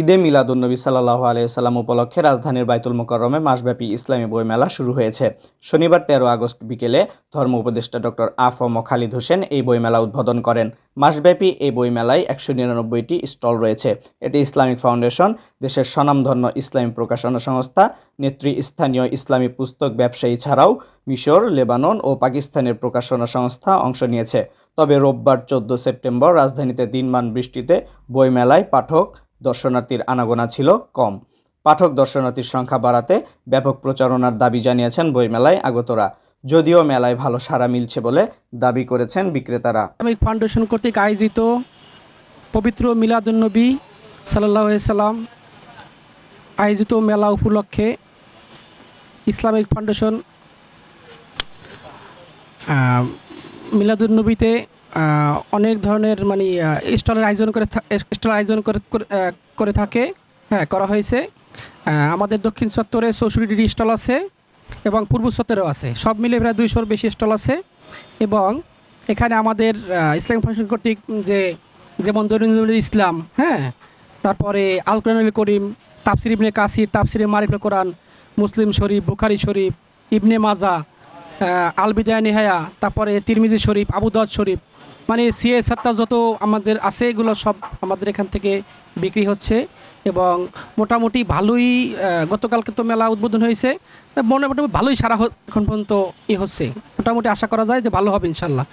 ঈদে মিলাদুন্নবী সাল্লাহ আলিয়াল্লাম উপলক্ষে রাজধানীর বাইতুল মোকাররমে মাসব্যাপী ইসলামী বইমেলা শুরু হয়েছে। শনিবার তেরো আগস্ট বিকেলে ধর্ম উপদেষ্টা ডক্টর আফম খালিদ হোসেন এই বইমেলা উদ্বোধন করেন। মাসব্যাপী এই বইমেলায় একশো নিরানব্বইটি স্টল রয়েছে। এতে ইসলামিক ফাউন্ডেশন, দেশের স্বনামধন্য ইসলামী প্রকাশনা সংস্থা নেতৃস্থানীয় ইসলামী পুস্তক ব্যবসায়ী ছাড়াও মিশর, লেবানন ও পাকিস্তানের প্রকাশনা সংস্থা অংশ নিয়েছে। তবে রোববার চোদ্দ সেপ্টেম্বর রাজধানীতে দিনমান বৃষ্টিতে বইমেলায় পাঠক দর্শনার্থীর আনাগোনা ছিল কম। পাঠক দর্শনার্থীর সংখ্যা বাড়াতে ব্যাপক প্রচারণার দাবি জানিয়েছেন বইমেলায় আগতরা। যদিও মেলায় ভালো সাড়া মিলছে বলে দাবি করেছেন বিক্রেতারা। ইসলামিক ফাউন্ডেশন কর্তৃক আয়োজিত পবিত্র মিলাদুন্নবী সাল্লাম আয়োজিত মেলা উপলক্ষে ইসলামিক ফাউন্ডেশন মিলাদুন্নবীতে অনেক ধরনের মানে স্টলের আয়োজন করে স্টলের আয়োজন করে, করে- থাকে। হ্যাঁ করা হয়েছে। আমাদের দক্ষিণ চত্বরে চৌষট্টিটি স্টল আছে এবং পূর্ব চত্বরেও আছে। সব মিলে প্রায় দুইশোর বেশি স্টল আছে এবং এখানে আমাদের ইসলাম ফাউন্ডেশন কর্তৃক যে, যেমন দৈনন্দিন ইসলাম হ্যাঁ তারপরে আল কোরআনুল করিম, তাফসির ইবনে কাসির, তাফসিরে মারিফুল কোরআন, মুসলিম শরীফ, বুখারি শরীফ, ইবনে মাজা আহ, আল বিদায় নেহায়া তারপরে তিরমিজি শরীফ আবুদাদ শরীফ মানে সিএ সাত্তা যত আমাদের আছে এগুলো সব আমাদের এখান থেকে বিক্রি হচ্ছে এবং মোটামুটি ভালোই গতকালকে তো মেলা উদ্বোধন হয়েছে। মোটামুটি ভালোই সারা এখন পর্যন্ত ই হচ্ছে। মোটামুটি আশা করা যায় যে ভালো হবে ইনশাল্লাহ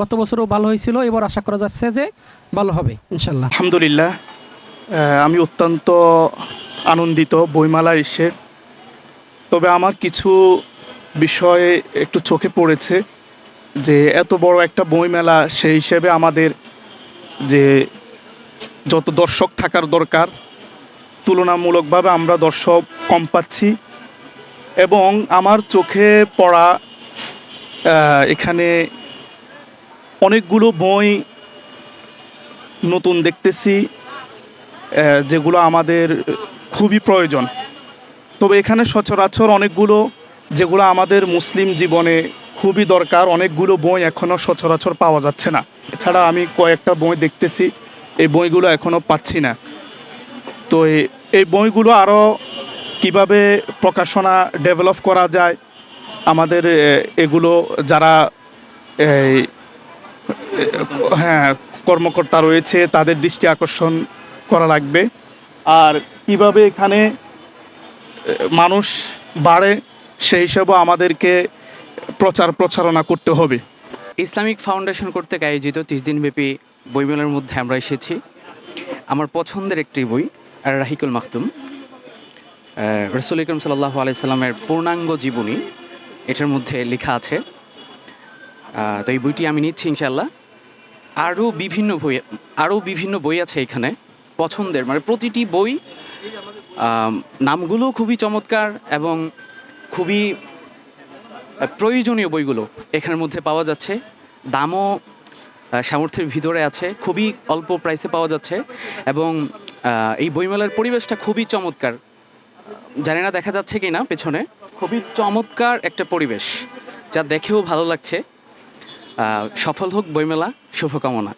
গত বছরও ভালো হয়েছিল এবার আশা করা যাচ্ছে যে ভালো হবে ইনশাল্লাহ আলহামদুলিল্লাহ। আমি অত্যন্ত আনন্দিত বইমেলা এসে। তবে আমার কিছু বিষয়ে একটু চোখে পড়েছে যে এত বড় একটা বইমেলা সেই হিসেবে আমাদের যে যত দর্শক থাকার দরকার, তুলনামূলকভাবে আমরা দর্শক কম পাচ্ছি এবং আমার চোখে পড়া এখানে অনেকগুলো বই নতুন দেখতেছি যেগুলো আমাদের খুবই প্রয়োজন। তবে এখানে সচরাচর অনেকগুলো যেগুলো আমাদের মুসলিম জীবনে খুবই দরকার, অনেকগুলো বই এখনও সচরাচর পাওয়া যাচ্ছে না। এছাড়া আমি কয়েকটা বই দেখতেছি, এই বইগুলো এখনও পাচ্ছি না। তো এই- বইগুলো আরও কীভাবে প্রকাশনা ডেভেলপ করা যায়, আমাদের এগুলো যারা হ্যাঁ কর্মকর্তা রয়েছে, তাদের দৃষ্টি আকর্ষণ করা লাগবে। আর কীভাবে এখানে মানুষ বাড়ে সেই হিসাবেও আমাদেরকে প্রচার প্রচারণা করতে হবে। ইসলামিক ফাউন্ডেশন কর্তৃক আয়োজিত তিরিশ দিনব্যাপী বইমেলার মধ্যে আমরা এসেছি। আমার পছন্দের একটি বই রাহিকুল মাহতুম রসুল ইকরম সাল্লাহ আলাইসাল্লামের পূর্ণাঙ্গ জীবনী, এটার মধ্যে লেখা আছে। তো এই বইটি আমি নিচ্ছি ইনশাল্লাহ আরও বিভিন্ন বই, আরও বিভিন্ন বই আছে এখানে, পছন্দের। মানে প্রতিটি বই নামগুলো খুবই চমৎকার এবং খুবই প্রয়োজনীয় বইগুলো এখানের মধ্যে পাওয়া যাচ্ছে। দামও সামর্থ্যের ভিতরে আছে, খুবই অল্প প্রাইসে পাওয়া যাচ্ছে এবং এই বইমেলার পরিবেশটা খুবই চমৎকার। জানি না দেখা যাচ্ছে কি না পেছনে। খুবই চমৎকার একটা পরিবেশ যা দেখেও ভালো লাগছে। সফল হোক বইমেলা, শুভকামনা।